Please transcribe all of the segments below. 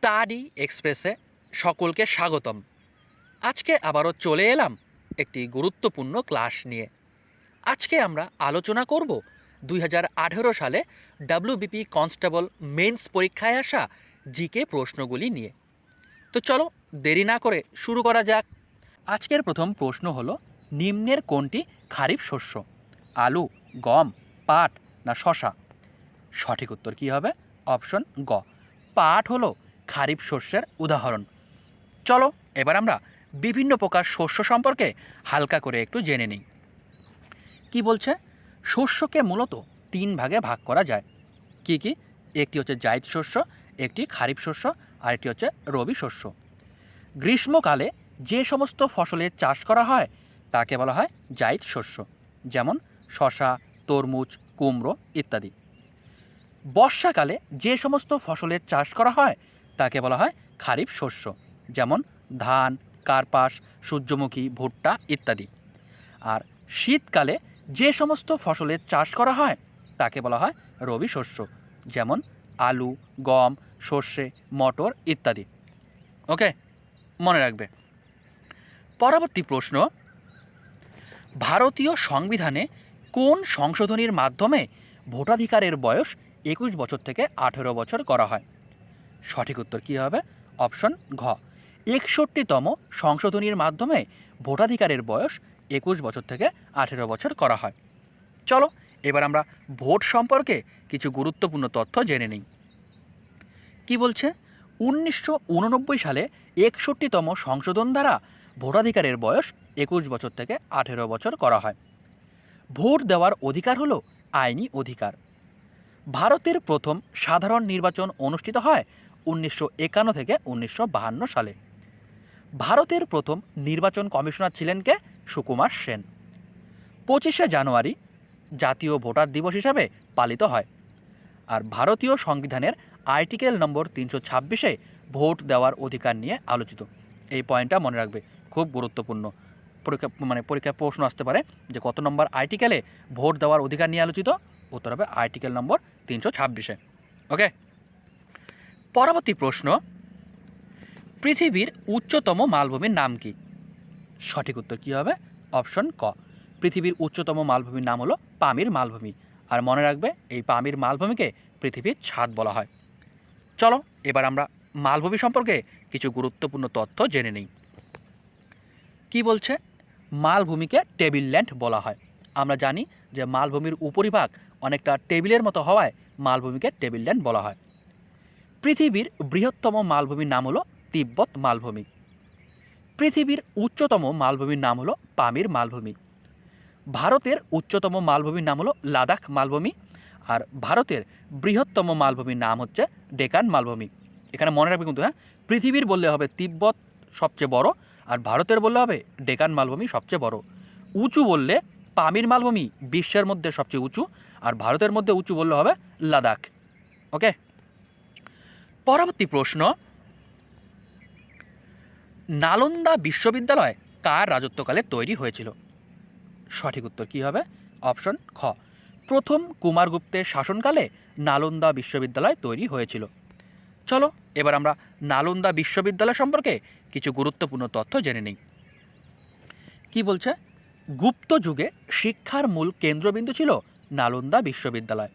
Study এক্সপ্রেসে সকলকে স্বাগতম। আজকে আবারও চলে এলাম একটি গুরুত্বপূর্ণ ক্লাস নিয়ে। আজকে আমরা আলোচনা করব দুই হাজার আঠেরো সালে ডাব্লিউবিপি কনস্টেবল মেন্স পরীক্ষায় আসা জিকে প্রশ্নগুলি নিয়ে। তো চলো দেরি না করে শুরু করা যাক। আজকের প্রথম প্রশ্ন হলো, নিম্নের কোনটি খারিফ শস্য? আলু, গম, পাট না শশা সঠিক উত্তর কী হবে? অপশন গ। পাট হলো খারিফ শস্যের উদাহরণ। চলো, এবার আমরা বিভিন্ন প্রকার শস্য সম্পর্কে হালকা করে একটু জেনে নিই। কি বলছে? শস্যকে মূলত তিন ভাগে ভাগ করা যায়। কি কি? একটি হচ্ছে জায়দ শস্য, একটি খারিফ শস্য, আর একটি হচ্ছে রবি শস্য। গ্রীষ্মকালে যে সমস্ত ফসলের চাষ করা হয়, তাকে বলা হয় জায়দ শস্য, যেমন শশা, তরমুজ, কুমড়ো ইত্যাদি। বর্ষাকালে যে সমস্ত ফসলের চাষ করা হয় তাকে বলা হয় খারিফ শস্য, যেমন ধান, কার্পাস, সূর্যমুখী, ভুট্টা ইত্যাদি। আর শীতকালে যে সমস্ত ফসলের চাষ করা হয়, তাকে বলা হয় রবি শস্য, যেমন আলু, গম, সর্ষে, মটর ইত্যাদি। ওকে, মনে রাখবে। পরবর্তী প্রশ্ন, ভারতীয় সংবিধানে কোন সংশোধনীর মাধ্যমে ভোটাধিকারের বয়স একুশ বছর থেকে আঠেরো বছর করা হয়? সঠিক উত্তর কী হবে? অপশন ঘ। একষট্টিতম সংশোধনীর মাধ্যমে ভোটাধিকারের বয়স একুশ বছর থেকে আঠেরো বছর করা হয়। চলো, এবার আমরা ভোট সম্পর্কে কিছু গুরুত্বপূর্ণ তথ্য জেনে নিই। কি বলছে? উনিশশো উননব্বই সালে একষট্টিতম সংশোধন দ্বারা ভোটাধিকারের বয়স একুশ বছর থেকে আঠেরো বছর করা হয়। ভোট দেওয়ার অধিকার হলো আইনি অধিকার। ভারতের প্রথম সাধারণ নির্বাচন অনুষ্ঠিত হয় উনিশশো একান্ন থেকে উনিশশো সালে। ভারতের প্রথম নির্বাচন কমিশনার ছিলেন কে? সুকুমার সেন। পঁচিশে জানুয়ারি জাতীয় ভোটার দিবস হিসাবে পালিত হয়। আর ভারতীয় সংবিধানের আর্টিকেল নম্বর তিনশো ছাব্বিশে ভোট দেওয়ার অধিকার নিয়ে আলোচিত। এই পয়েন্টটা মনে রাখবে, খুব গুরুত্বপূর্ণ। পরীক্ষা মানে পরীক্ষায় প্রশ্ন আসতে পারে যে কত নম্বর আর্টিকেলে ভোট দেওয়ার অধিকার নিয়ে আলোচিত? উত্তর হবে আর্টিকেল নম্বর তিনশো ছাব্বিশে। ওকে? পরবর্তী প্রশ্ন, পৃথিবীর উচ্চতম মালভূমির নাম কি? সঠিক উত্তর কী হবে? অপশন ক। পৃথিবীর উচ্চতম মালভূমির নাম হলো পামির মালভূমি। আর মনে রাখবে, এই পামির মালভূমিকে পৃথিবীর ছাদ বলা হয়। চলো, এবার আমরা মালভূমি সম্পর্কে কিছু গুরুত্বপূর্ণ তথ্য জেনে নিই। কি বলছে? মালভূমিকে টেবিল ল্যান্ড বলা হয়। আমরা জানি যে মালভূমির উপরিভাগ অনেকটা টেবিলের মতো হওয়ায় মালভূমিকে টেবিল ল্যান্ড বলা হয়। পৃথিবীর বৃহত্তম মালভূমির নাম হলো তিব্বত মালভূমি। পৃথিবীর উচ্চতম মালভূমির নাম হলো পামির মালভূমি। ভারতের উচ্চতম মালভূমির নাম হলো লাদাখ মালভূমি আর ভারতের বৃহত্তম মালভূমির নাম হচ্ছে ডেকান মালভূমি। এখানে মনে রাখবে কিন্তু হ্যাঁ পৃথিবীর বললে হবে তিব্বত সবচেয়ে বড় আর ভারতের বললে হবে ডেকান মালভূমি সবচেয়ে বড়। উঁচু বললে পামির মালভূমি, বিশ্বের মধ্যে সবচেয়ে উঁচু আর ভারতের মধ্যে উঁচু বললে হবে লাদাখ। ওকে? পরবর্তী প্রশ্ন, নালন্দা বিশ্ববিদ্যালয় কার রাজত্বকালে তৈরি হয়েছিল? সঠিক উত্তর কী হবে? অপশন খ। প্রথম কুমারগুপ্তের শাসনকালে নালন্দা বিশ্ববিদ্যালয় তৈরি হয়েছিল। চলো, এবার আমরা নালন্দা বিশ্ববিদ্যালয় সম্পর্কে কিছু গুরুত্বপূর্ণ তথ্য জেনে নিই। কি বলছে? গুপ্ত যুগে শিক্ষার মূল কেন্দ্রবিন্দু ছিল নালন্দা বিশ্ববিদ্যালয়।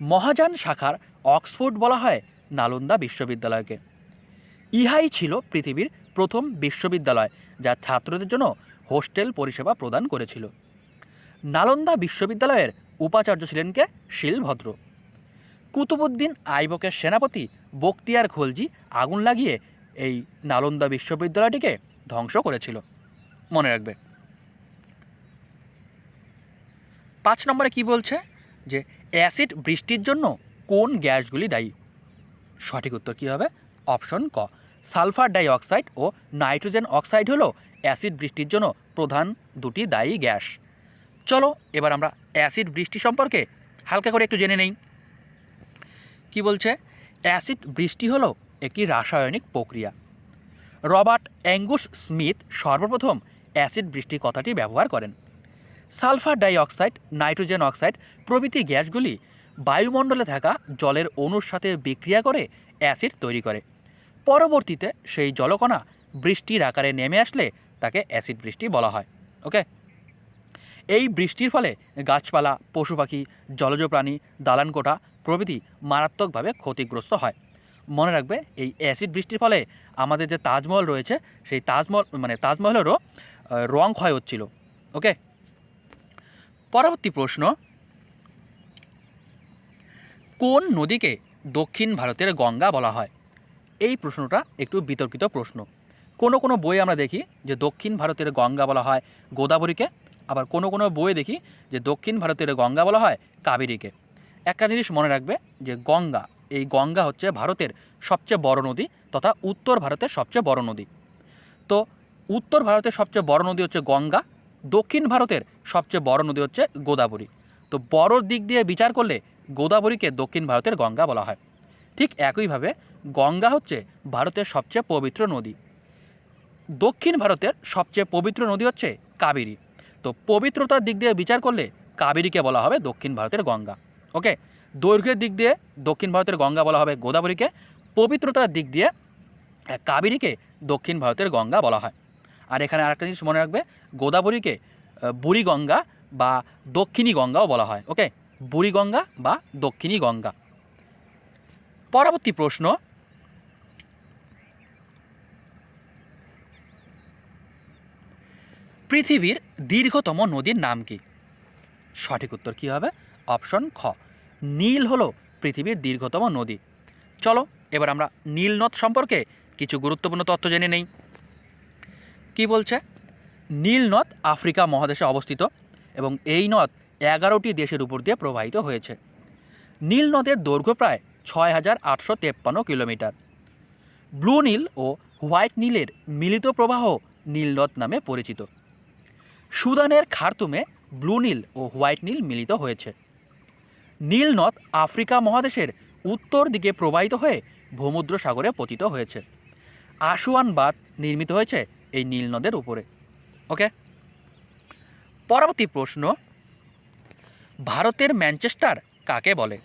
মহাযান শাখার অক্সফোর্ড বলা হয় নালন্দা বিশ্ববিদ্যালয়কে। ইহাই ছিল পৃথিবীর প্রথম বিশ্ববিদ্যালয়, যা ছাত্রদের জন্য হোস্টেল পরিষেবা প্রদান করেছিল। নালন্দা বিশ্ববিদ্যালয়ের উপাচার্য ছিলেন কে? শিলভদ্র। কুতুবুদ্দিন আইবকের সেনাপতি বক্তিয়ার খলজি আগুন লাগিয়ে এই নালন্দা বিশ্ববিদ্যালয়টিকে ধ্বংস করেছিল। মনে রাখবে। পাঁচ নম্বরে কি বলছে? যে অ্যাসিড বৃষ্টির জন্য কোন গ্যাসগুলি দায়ী? সঠিক উত্তর কী হবে? অপশন ক। সালফার ডাইঅক্সাইড ও নাইট্রোজেন অক্সাইড হলো অ্যাসিড বৃষ্টির জন্য প্রধান দুটি দায়ী গ্যাস। চলো, এবার আমরা অ্যাসিড বৃষ্টি সম্পর্কে হালকা করে একটু জেনে নেই। কি বলছে? অ্যাসিড বৃষ্টি হলো একটি রাসায়নিক প্রক্রিয়া। রবার্ট অ্যাঙ্গুস স্মিথ সর্বপ্রথম অ্যাসিড বৃষ্টি কথাটি ব্যবহার করেন। সালফার ডাইঅক্সাইড, নাইট্রোজেন অক্সাইড প্রভৃতি গ্যাসগুলি বায়ুমণ্ডলে থাকা জলের অণুর সাথে বিক্রিয়া করে অ্যাসিড তৈরি করে। পরবর্তীতে সেই জলকণা বৃষ্টির আকারে নেমে আসলে তাকে অ্যাসিড বৃষ্টি বলা হয়। ওকে এই বৃষ্টির ফলে গাছপালা পশু পাখি জলজ প্রাণী দালান কোঠা প্রভৃতি মারাত্মকভাবে ক্ষতিগ্রস্ত হয়। মনে রাখবে, এই অ্যাসিড বৃষ্টির ফলে আমাদের যে তাজমহল রয়েছে, সেই তাজমহল মানে তাজমহলেরও রং ক্ষয় হচ্ছিল ওকে পরবর্তী প্রশ্ন কোন নদীকে দক্ষিণ ভারতের গঙ্গা বলা হয়? এই প্রশ্নটা একটু বিতর্কিত প্রশ্ন। কোনো কোনো বই আমরা দেখি যে দক্ষিণ ভারতের গঙ্গা বলা হয় গোদাবরীকে, আবার কোনো কোনো বইয়ে দেখি যে দক্ষিণ ভারতের গঙ্গা বলা হয় কাবেরীকে। একটা জিনিস মনে রাখবে যে গঙ্গা, এই গঙ্গা হচ্ছে ভারতের সবচেয়ে বড় নদী তথা উত্তর ভারতের সবচেয়ে বড় নদী। তো উত্তর ভারতের সবচেয়ে বড় নদী হচ্ছে গঙ্গা, দক্ষিণ ভারতের সবচেয়ে বড় নদী হচ্ছে গোদাবরী। তো বড় দিক দিয়ে বিচার করলে গোদাবরীকে দক্ষিণ ভারতের গঙ্গা বলা হয়। ঠিক একইভাবে গঙ্গা হচ্ছে ভারতের সবচেয়ে পবিত্র নদী। দক্ষিণ ভারতের সবচেয়ে পবিত্র নদী হচ্ছে কাবেরী। তো পবিত্রতার দিক দিয়ে বিচার করলে কাবেরীকে বলা হবে দক্ষিণ ভারতের গঙ্গা। ওকে? দৈর্ঘ্যের দিক দিয়ে দক্ষিণ ভারতের গঙ্গা বলা হবে গোদাবরীকে। পবিত্রতার দিক দিয়ে কাবেরীকে দক্ষিণ ভারতের গঙ্গা বলা হয়। আর এখানে আরেকটা জিনিস মনে রাখবে, গোদাবরীকে বুড়ি গঙ্গা বা দক্ষিণী গঙ্গাও বলা হয়। ওকে? বুড়ি গঙ্গা বা দক্ষিণী গঙ্গা। পরবর্তী প্রশ্ন, পৃথিবীর দীর্ঘতম নদীর নাম কি? সঠিক উত্তর কী হবে? অপশন খ, নীল হলো পৃথিবীর দীর্ঘতম নদী। চলো, এবার আমরা নীল নদ সম্পর্কে কিছু গুরুত্বপূর্ণ তথ্য জেনে নেই। কি বলছে? নীল নদ আফ্রিকা মহাদেশে অবস্থিত এবং এই নদ এগারোটি দেশের উপর দিয়ে প্রবাহিত হয়েছে। নীল নদের দৈর্ঘ্য প্রায় ছয় হাজার আটশো তেপ্পান্ন কিলোমিটার। ব্লু নীল ও হোয়াইট নীলের মিলিত প্রবাহ নীল নদ নামে পরিচিত। সুদানের খার্তুমে ব্লু নীল ও হোয়াইট নীল মিলিত হয়েছে। নীল নদ আফ্রিকা মহাদেশের উত্তর দিকে প্রবাহিত হয়ে ভূমুদ্র সাগরে পতিত হয়েছে। আশুয়ান বাঁধ নির্মিত হয়েছে এই নীল নদের উপরে। ওকে? পরবর্তী প্রশ্ন। ভারতের ম্যানচেস্টার কাকে বলে?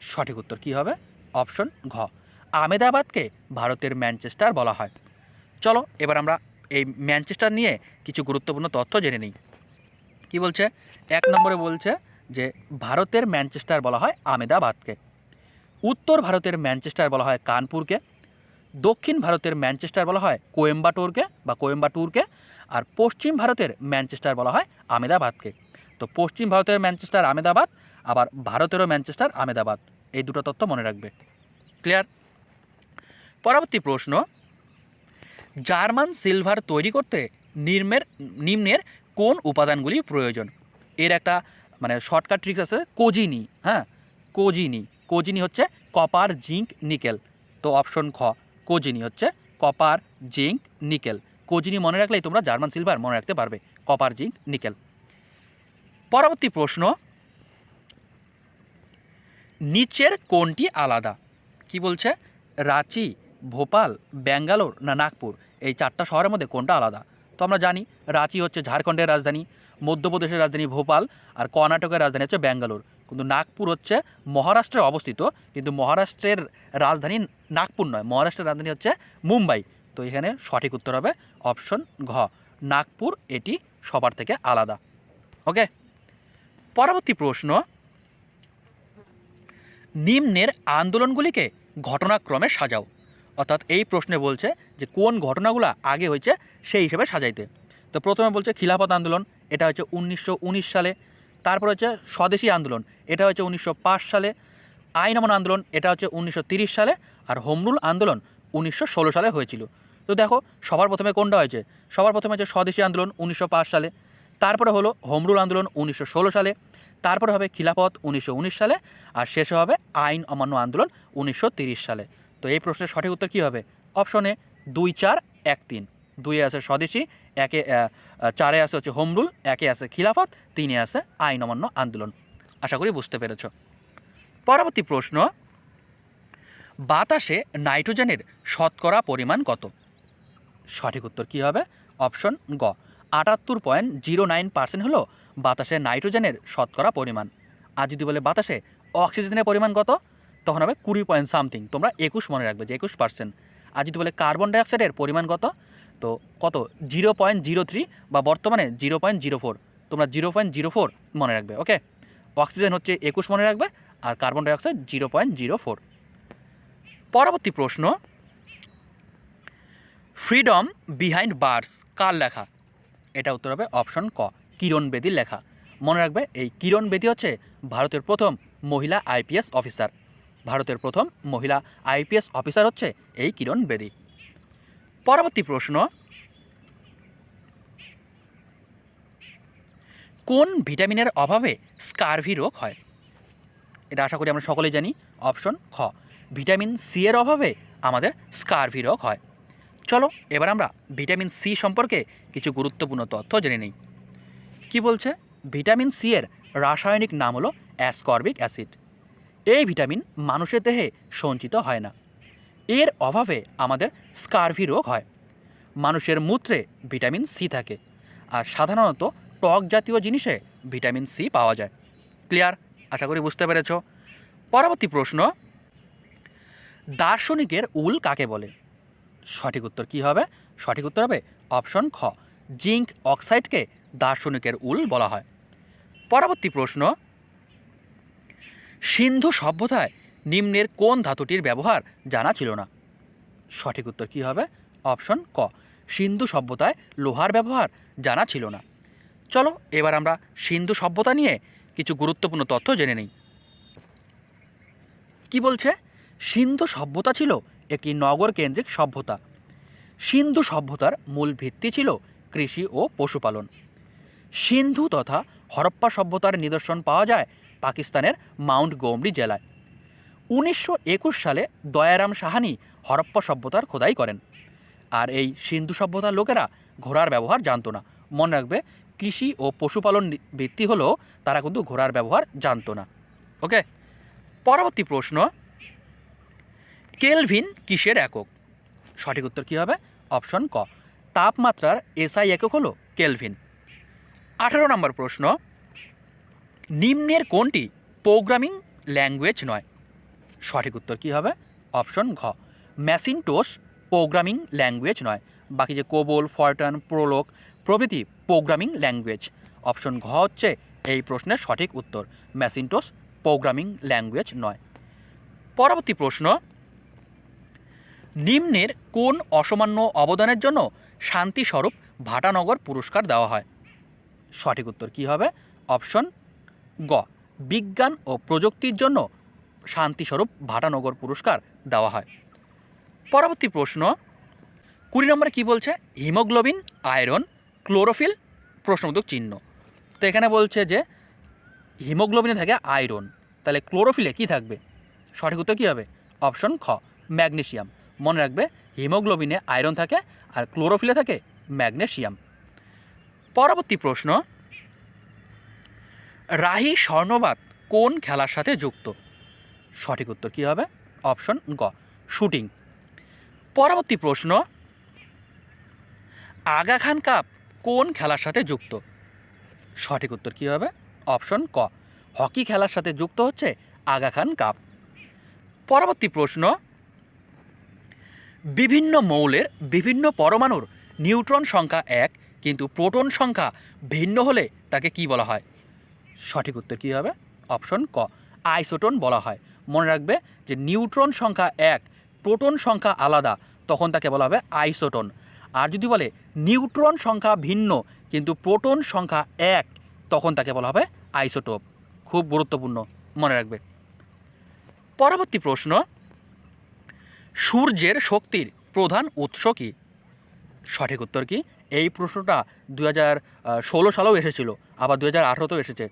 সঠিক উত্তর কী হবে? অপশন ঘ। আমেদাবাদকে ভারতের ম্যানচেস্টার বলা হয়। চলো, এবার আমরা এই ম্যানচেস্টার নিয়ে কিছু গুরুত্বপূর্ণ তথ্য জেনে নিই। কি বলছে? এক নম্বরে বলছে যে ভারতের ম্যানচেস্টার বলা হয় আমেদাবাদকে উত্তর ভারতের ম্যানচেস্টার বলা হয় কানপুরকে। দক্ষিণ ভারতের ম্যানচেস্টার বলা হয় কোয়েম্বাটোরকে বা কোয়েম্বাটুরকে। আর পশ্চিম ভারতের ম্যানচেস্টার বলা হয় আমেদাবাদকে তো পশ্চিম ভারতের ম্যানচেস্টার আমেদাবাদ, আবার ভারতেরও ম্যানচেস্টার আমেদাবাদ। এই দুটো তথ্য মনে রাখবে। ক্লিয়ার পরবর্তী প্রশ্ন। জার্মান সিলভার তৈরি করতে নিম্নের নিম্নের কোন উপাদানগুলি প্রয়োজন? এর একটা মানে শর্টকাট ট্রিক্স আছে, কোজিনি হ্যাঁ? কোজিনি। কোজিনি হচ্ছে কপার জিঙ্ক নিকেল তো অপশন খ, কোজিনি হচ্ছে কপার জিঙ্ক নিকেল কোজিনি মনে রাখলেই তোমরা জার্মান সিলভার মনে রাখতে পারবে কপার জিঙ্ক নিকেল পরবর্তী প্রশ্ন, নিচের কোনটি আলাদা? কি বলছে? রাঁচি, ভোপাল, ব্যাঙ্গালোর না নাগপুর? এই চারটা শহরের মধ্যে কোনটা আলাদা? তো আমরা জানি রাঁচি হচ্ছে ঝাড়খণ্ডের রাজধানী, মধ্যপ্রদেশের রাজধানী ভোপাল আর কর্ণাটকের রাজধানী হচ্ছে ব্যাঙ্গালোর। কিন্তু নাগপুর হচ্ছে মহারাষ্ট্রে অবস্থিত, কিন্তু মহারাষ্ট্রের রাজধানী নাগপুর নয়, মহারাষ্ট্রের রাজধানী হচ্ছে মুম্বাই। তো এখানে সঠিক উত্তর হবে অপশন ঘ। নাগপুর এটি সবার থেকে আলাদা। ওকে? পরবর্তী প্রশ্ন, নিম্নের আন্দোলনগুলিকে ঘটনাক্রমে সাজাও। অর্থাৎ এই প্রশ্নে বলছে যে কোন ঘটনাগুলো আগে হয়েছে সেই হিসেবে সাজাইতে। তো প্রথমে বলছে খিলাফত আন্দোলন, এটা হচ্ছে উনিশশো উনিশ সালে। তারপর হচ্ছে স্বদেশী আন্দোলন, এটা হচ্ছে উনিশশো পাঁচ সালে। আইন অমন আন্দোলন, এটা হচ্ছে উনিশশো সালে। আর হোমরুল আন্দোলন উনিশশো ষোলো সালে হয়েছিল। তো দেখো, সবার প্রথমে কোনটা হয়েছে? সবার প্রথমে হচ্ছে স্বদেশী আন্দোলন উনিশশো পাঁচ সালে। তারপরে হলো হোমরুল আন্দোলন উনিশশো ষোলো সালে। তারপরে হবে খিলাফত উনিশশো উনিশ সালে, আর শেষে হবে আইন অমান্য আন্দোলন উনিশশো সালে। তো এই প্রশ্নের সঠিক উত্তর কী হবে? অপশনে দুই চার, এক তিন। দুইয়ে আছে স্বদেশী, একে চারে আছে হচ্ছে হোমরুল, একে আছে খিলাফত, তিনে আছে আইন অমান্য আন্দোলন। আশা করি বুঝতে পেরেছ। পরবর্তী প্রশ্ন, বাতাসে নাইট্রোজেনের শতকরা পরিমাণ কত? সঠিক উত্তর কী হবে? অপশন গ, আটাত্তর পয়েন্ট জিরো নাইন পার্সেন্ট হলো বাতাসে নাইট্রোজেনের শতকরা পরিমাণ। আর যদি বলে বাতাসে অক্সিজেনের পরিমাণ কত? তখন হবে কুড়ি পয়েন্ট সামথিং তোমরা একুশ মনে রাখবে যে একুশ পার্সেন্ট আর যদি বলে কার্বন ডাইঅক্সাইডের পরিমাণ কত? তো কত? জিরো পয়েন্ট জিরো থ্রি বা বর্তমানে জিরো পয়েন্ট জিরো ফোর তোমরা জিরো পয়েন্ট জিরো ফোর মনে রাখবে ওকে অক্সিজেন হচ্ছে একুশ মনে রাখবে আর carbon dioxide zero point zero four পরবর্তী প্রশ্ন। ফ্রিডম বিহাইন্ড বার্স কার লেখা? এটা উত্তর হবে অপশন ক। কিরণ বেদীর লেখা। মনে রাখবে, এই কিরণ বেদী হচ্ছে ভারতের প্রথম মহিলা আইপিএস অফিসার। ভারতের প্রথম মহিলা আইপিএস অফিসার হচ্ছে এই কিরণ বেদী। পরবর্তী প্রশ্ন। কোন ভিটামিনের অভাবে স্কারভি রোগ হয়? এটা আশা করি আমরা সকলেই জানি। অপশন খ, ভিটামিন সি এর অভাবে আমাদের স্কারভি রোগ হয়। চলো, এবার আমরা ভিটামিন সি সম্পর্কে কিছু গুরুত্বপূর্ণ তথ্য জেনে নিই। কি বলছে? ভিটামিন সি এর রাসায়নিক নাম হলো অ্যাসকর্বিক অ্যাসিড। এই ভিটামিন মানুষের দেহে সঞ্চিত হয় না। এর অভাবে আমাদের স্কারভি রোগ হয়। মানুষের মূত্রে ভিটামিন সি থাকে আর সাধারণত টক জাতীয় জিনিসে ভিটামিন সি পাওয়া যায়। ক্লিয়ার? আশা করি বুঝতে পেরেছ। পরবর্তী প্রশ্ন, দার্শনিকের উল কাকে বলে? সঠিক উত্তর কী হবে? সঠিক উত্তর হবে অপশন খ, জিঙ্ক অক্সাইডকে দার্শনিকের উল বলা হয়। পরবর্তী প্রশ্ন, সিন্ধু সভ্যতায় নিম্নের কোন ধাতুটির ব্যবহার জানা ছিল না? সঠিক উত্তর কী হবে? অপশন ক, সিন্ধু সভ্যতায় লোহার ব্যবহার জানা ছিল না। চলো এবার আমরা সিন্ধু সভ্যতা নিয়ে কিছু গুরুত্বপূর্ণ তথ্য জেনে নিই। কি বলছে? সিন্ধু সভ্যতা ছিল একটি নগর কেন্দ্রিক সভ্যতা। সিন্ধু সভ্যতার মূল ভিত্তি ছিল কৃষি ও পশুপালন। সিন্ধু তথা হরপ্পা সভ্যতার নিদর্শন পাওয়া যায় পাকিস্তানের মাউন্ট গৌমরি জেলায়। উনিশশো একুশ সালে দয়ারাম সাহানি হরপ্পা সভ্যতার খোদাই করেন। আর এই সিন্ধু সভ্যতার লোকেরা ঘোড়ার ব্যবহার জানতো না। মনে রাখবে, কৃষি ও পশুপালন ভিত্তি হলেও তারা কিন্তু ঘোড়ার ব্যবহার জানতো না। ওকে, পরবর্তী প্রশ্ন। কেলভিন কিসের একক? সঠিক উত্তর কী হবে? অপশন ক। তাপমাত্রার এসআই একক হলো কেলভিন। আঠারো নম্বর প্রশ্ন, নিম্নের কোনটি প্রোগ্রামিং ল্যাঙ্গুয়েজ নয়? সঠিক উত্তর কী হবে? অপশন ঘ ম্যাসিনটোস প্রোগ্রামিং ল্যাঙ্গুয়েজ নয়। বাকি যে কোবল, ফরটন, প্রোলোক প্রভৃতি প্রোগ্রামিং ল্যাঙ্গুয়েজ অপশন ঘ হচ্ছে এই প্রশ্নের সঠিক উত্তর ম্যাসিনটোস প্রোগ্রামিং ল্যাঙ্গুয়েজ নয়। পরবর্তী প্রশ্ন, নিম্নের কোন অসামান্য অবদানের জন্য শান্তিস্বরূপ ভাটানগর পুরস্কার দেওয়া হয়? সঠিক উত্তর কী হবে? অপশন গ। বিজ্ঞান ও প্রযুক্তির জন্য শান্তিস্বরূপ ভাটানগর পুরস্কার দেওয়া হয়। পরবর্তী প্রশ্ন, কুড়ি নম্বরে কী বলছে? হিমোগ্লোবিন, আয়রন, ক্লোরোফিল, প্রশ্নবোধক চিহ্ন। তো এখানে বলছে যে হিমোগ্লোবিনে থাকে আয়রন, তাহলে ক্লোরোফিলে কি থাকবে? সঠিক উত্তর কী হবে? অপশন খ ম্যাগনেশিয়াম মনে রাখবে, হিমোগ্লোবিনে আয়রন থাকে আর ক্লোরোফিলে থাকে ম্যাগনেসিয়াম। পরবর্তী প্রশ্ন, রাহি স্বর্ণবাদ কোন খেলার সাথে যুক্ত? সঠিক উত্তর কী হবে? অপশন গ, শুটিং। পরবর্তী প্রশ্ন, আগা খান কাপ কোন খেলার সাথে যুক্ত? সঠিক উত্তর কী হবে? অপশন ক, হকি খেলার সাথে যুক্ত হচ্ছে আগা খান কাপ। পরবর্তী প্রশ্ন, বিভিন্ন মৌলের বিভিন্ন পরমাণুর নিউট্রন সংখ্যা এক কিন্তু প্রোটন সংখ্যা ভিন্ন হলে তাকে কি বলা হয়? সঠিক উত্তর কী হবে? অপশন ক। আইসোটন বলা হয়। মনে রাখবে যে নিউট্রন সংখ্যা এক, প্রোটন সংখ্যা আলাদা, তখন তাকে বলা হবে আইসোটন। আর যদি বলে নিউট্রন সংখ্যা ভিন্ন, কিন্তু প্রোটন সংখ্যা এক, তখন তাকে বলা হবে আইসোটোপ। খুব গুরুত্বপূর্ণ, মনে রাখবে। পরবর্তী প্রশ্ন। সূর্যের শক্তির প্রধান উৎস কী? সঠিক উত্তর কি? এই প্রশ্নটা দু হাজার ষোলো সালেও এসেছিল, আবার দু হাজার আঠেরোতেও এসেছে।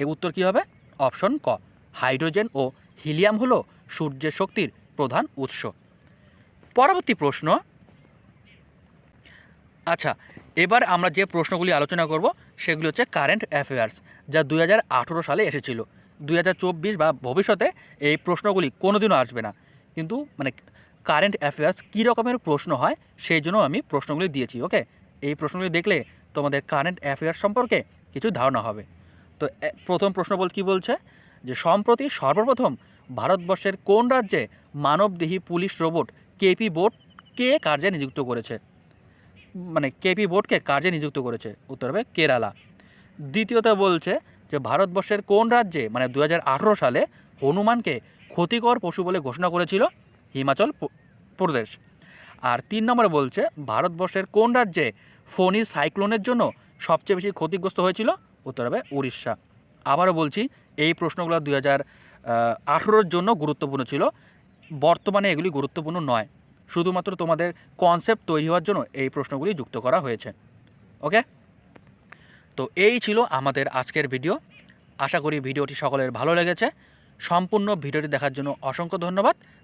এই উত্তর কী হবে? অপশন ক, হাইড্রোজেন ও হিলিয়াম হলো সূর্যের শক্তির প্রধান উৎস। পরবর্তী প্রশ্ন আচ্ছা এবার আমরা যে প্রশ্নগুলি আলোচনা করব, সেগুলি হচ্ছে কারেন্ট অ্যাফেয়ার্স যা দুই হাজার আঠেরো সালে এসেছিল। চব্বিশ বা ভবিষ্যতে এই প্রশ্নগুলি কোনোদিনও আসবে না। কিন্তু মানে কারেন্ট অ্যাফেয়ার্স কী রকমের প্রশ্ন হয়, সেই জন্য আমি প্রশ্নগুলি দিয়েছি ওকে এই প্রশ্নগুলি দেখলে তোমাদের কারেন্ট অ্যাফেয়ার্স সম্পর্কে কিছু ধারণা হবে। তো প্রথম প্রশ্ন বল, কী বলছে? যে সম্প্রতি সর্বপ্রথম ভারতবর্ষের কোন রাজ্যে মানবদেহী পুলিশ রোবট কেপি বোট কে কার্যে নিযুক্ত করেছে? মানে কেপি বোর্ডকে কার্যে নিযুক্ত করেছে? উত্তর হবে কেরালা। দ্বিতীয়ত বলছে যে ভারতবর্ষের কোন রাজ্যে মানে দু হাজার আঠেরো সালে হনুমানকে ক্ষতিকর পশু বলে ঘোষণা করেছিল? হিমাচল প্রদেশ। আর তিন নম্বরে বলছে, ভারতবর্ষের কোন রাজ্যে ফণি সাইক্লোনের জন্য সবচেয়ে বেশি ক্ষতিগ্রস্ত হয়েছিল? উত্তর হবে উড়িষ্যা। আবারও বলছি, এই প্রশ্নগুলো দুই হাজার জন্য গুরুত্বপূর্ণ ছিল। বর্তমানে এগুলি গুরুত্বপূর্ণ নয়। শুধুমাত্র তোমাদের কনসেপ্ট তৈরি হওয়ার জন্য এই প্রশ্নগুলি যুক্ত করা হয়েছে। ওকে? তো এই ছিল আমাদের আজকের ভিডিও। আশা করি ভিডিওটি সকলের ভালো লেগেছে। সম্পূর্ণ ভিডিওটি দেখার জন্য অসংখ্য ধন্যবাদ।